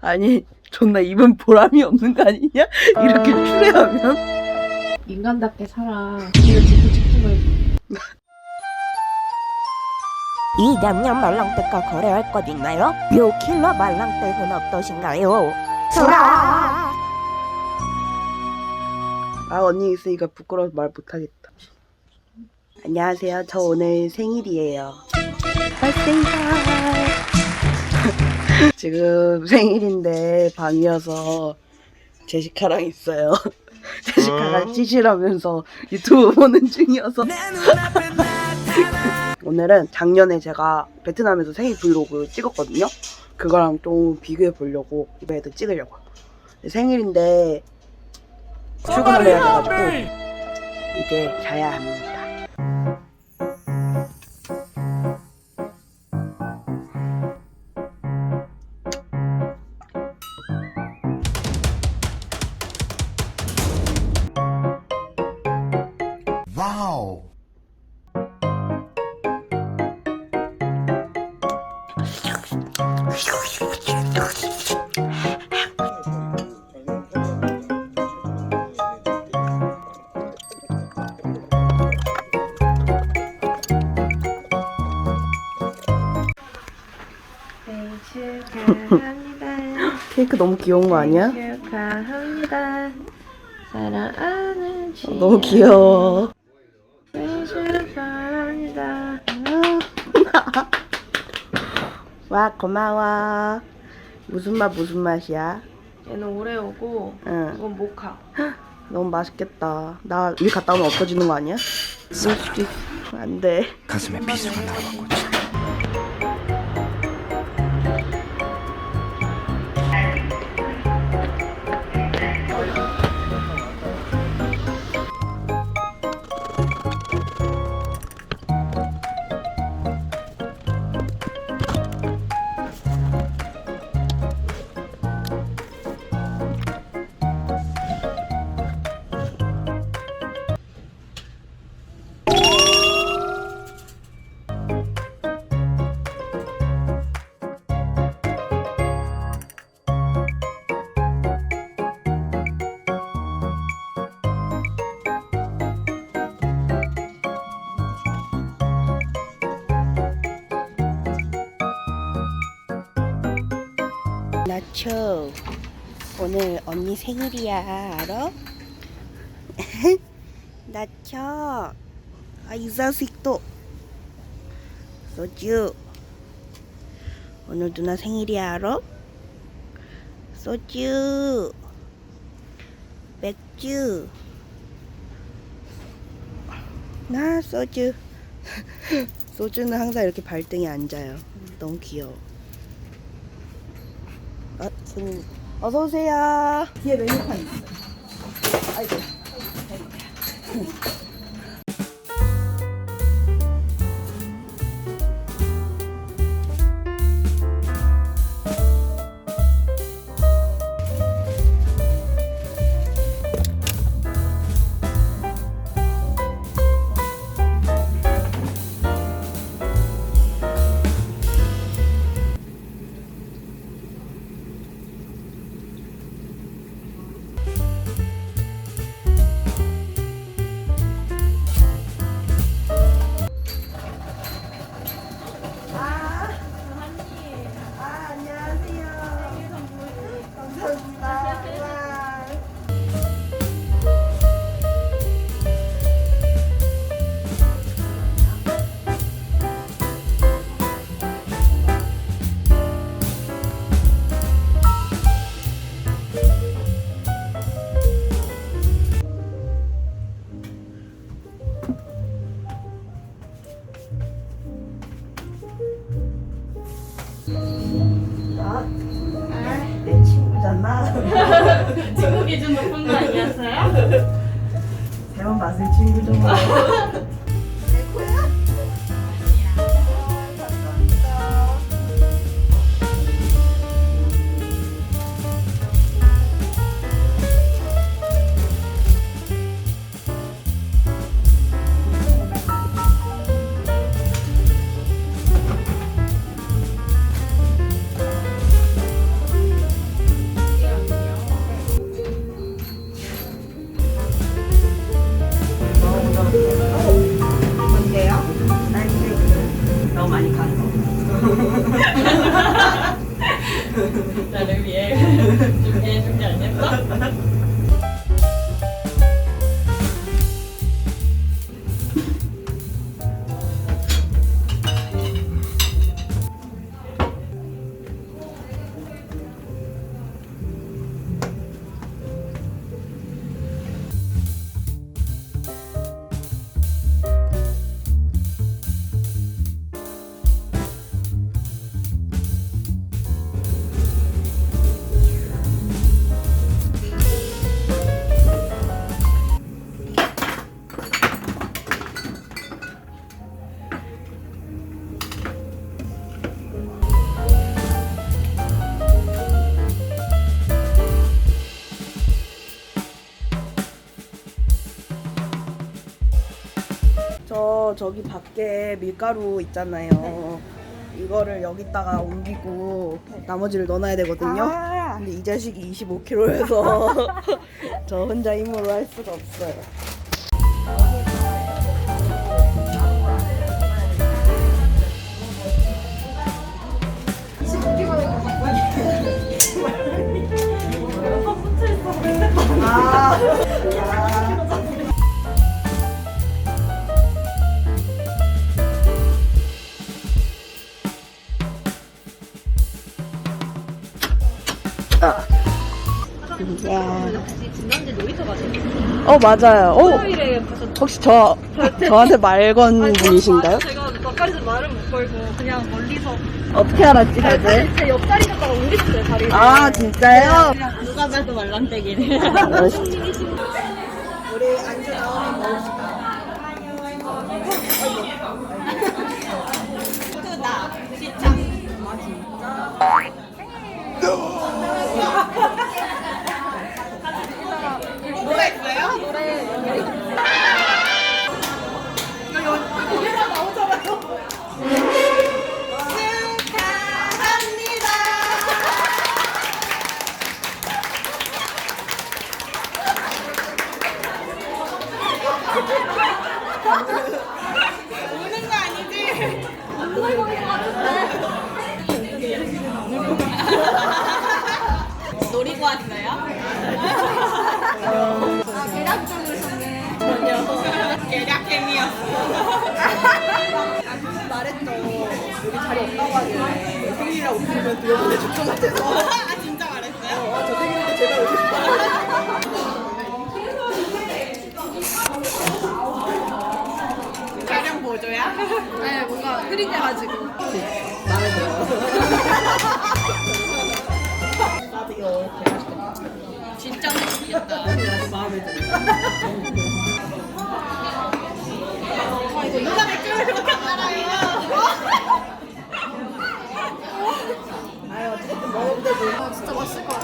아니 존나 입은 보람이 없는 거 아니냐? 이렇게 추레하면 인간답게 살아. 이 냠냠 말랑떼가 거래할 것 있나요? 요 킬러 말랑떼는 어떠신가요? 수라! 아 언니 있으니까 부끄러워서 말 못하겠다 안녕하세요 저 오늘 생일이에요 지금 생일인데 밤이어서 제시카랑 있어요. 제시카가 찌질하면서 유튜브 보는 중이어서. 오늘은 작년에 제가 베트남에서 생일 브이로그 찍었거든요. 그거랑 좀 비교해 보려고 이번에도 찍으려고. 생일인데 출근을 해야 돼가지고 이제 자야 합니다. 생일 축하합니다. 케이크 너무 귀여운 거 아니야? 축하합니다. 사랑하는 지 너무 귀여워. 축하합니다. 와 고마워. 무슨 맛 무슨 맛이야? 얘는 오레오고 응. 이건 모카. 너무 맛있겠다. 나 일 갔다 오면 없어지는 거 아니야? 그럴 수도 있어. 안 돼. 가슴에 비수가 거 나초 오늘 언니 생일이야. 알아? 나초 아 이사식도. 소주 오늘 누나 생일이야 알아? 소주 맥주. 나 소주. 소주는 항상 이렇게 발등에 앉아요. 너무 귀여워 아, 손님. 어서 오세요. 뒤에 메뉴판 있어요. 아이고. 기준 높은 거 아니었어요? 대만 맛을 친구 좀 저 저기 밖에 밀가루 있잖아요. 이거를 여기다가 옮기고 나머지를 넣어놔야 되거든요. 근데 이 자식이 25kg여서 저 혼자 힘으로 할 수가 없어요. 어 맞아요. 어 토요일에 가서 혹시 저 저한테 말건 분이신가요? 제가 몇가지 말은 못 걸고 그냥 멀리서 어떻게 알았지 다들? 제 옆자리 갔다가 옮겼어요 다리를 아 진짜요? 누가 봐도 말랑떼기네 우리 안주 나오면 먹읍시다. 노리고 왔어요? 말했죠. 여기 자리 없다고 하길래 생일이라고 부르면 들어보내줄 것 같아서. 아 진짜 말했어요? 어, 저 생일 때 제발 오고 싶다. 보조야? 네, 뭔가 흐리돼가지고. 마음에. 나도 이거 맛있겠다. 진짜 맛있겠다 마음에 들어. 아 이거 누가? 아유, 어쨌든 먹으면. 아, 진짜 맛있을 것.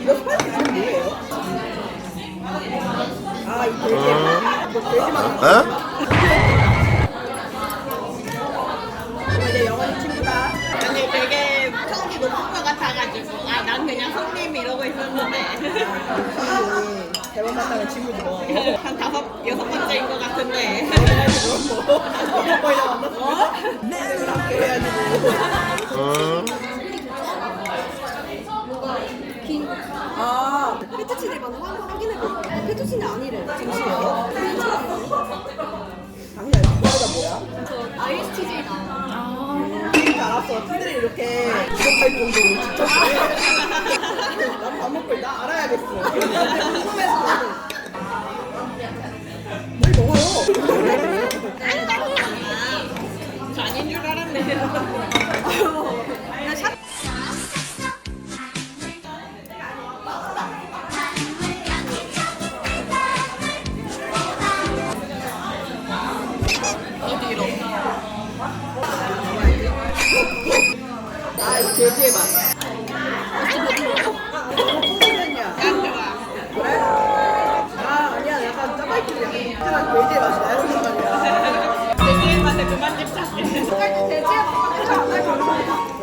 이거 스파이스 뭐예요? 아, 이 돼지. 돼지만. 것 같아가지고 아 난 그냥 손님 이러고 있었는데 친구들이 대만 만나면 친구지 뭐. 한 다섯 여섯 번째인 것 같은데 거의 다 만났어. 함께 해야지. 아, 페투치니만 확인해볼게요. 페투치니 아니래. 진짜요? 당연히 알지. 뭐야? 저 ISTJ 나. 진짜 알았어. 팀들이 이렇게 부족할 정도로 직접 해. 난밥 먹고 나 알아야겠어. 궁금해서 나도. 뭘 먹어요? 말이야. 돼지의 맛에 그만 집착해 돼지의 맛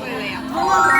会了呀。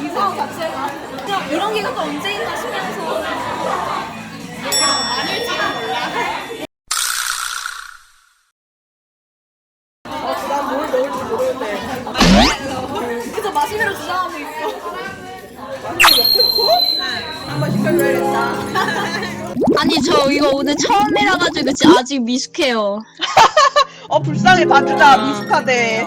이상한 자체가. 기간도 언제 오늘 처음이라 가지고 아직 미숙해요. 어 불쌍해 봐주자 미숙하대.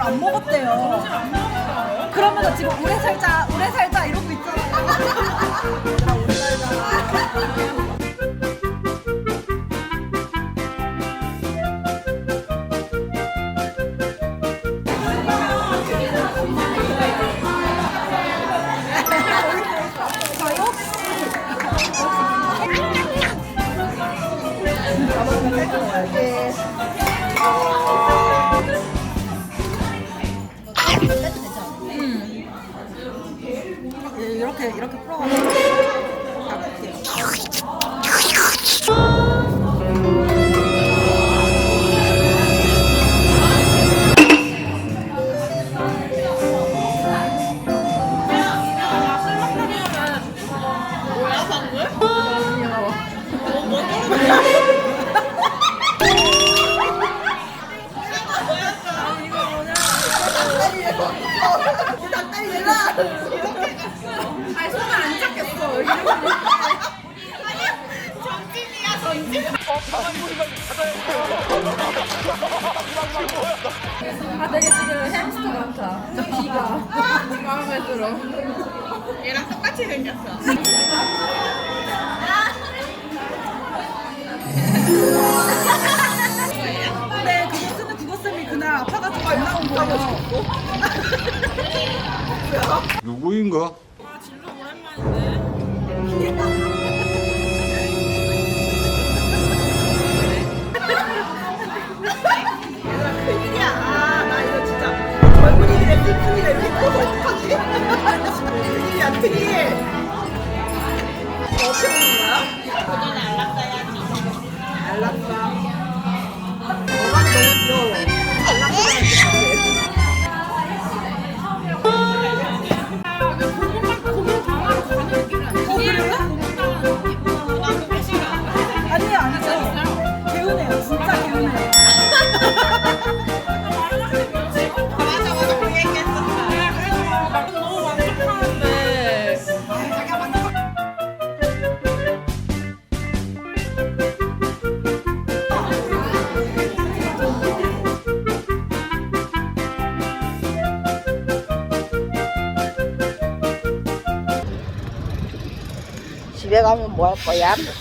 걸 안 먹었대요. 그러면 지금 오래 살자, 오래 살자 이러고 있잖아요. 이렇게 전진이야 전진. 아 되게 지금 햄스터 같아. 저 귀가 마음에 들어. 얘랑 똑같이 생겼어. 근데 그거 쓰는 그거 쌤이 그날 아파가지고 안 나온 거예요. 누구인가? 큰일이야. 집에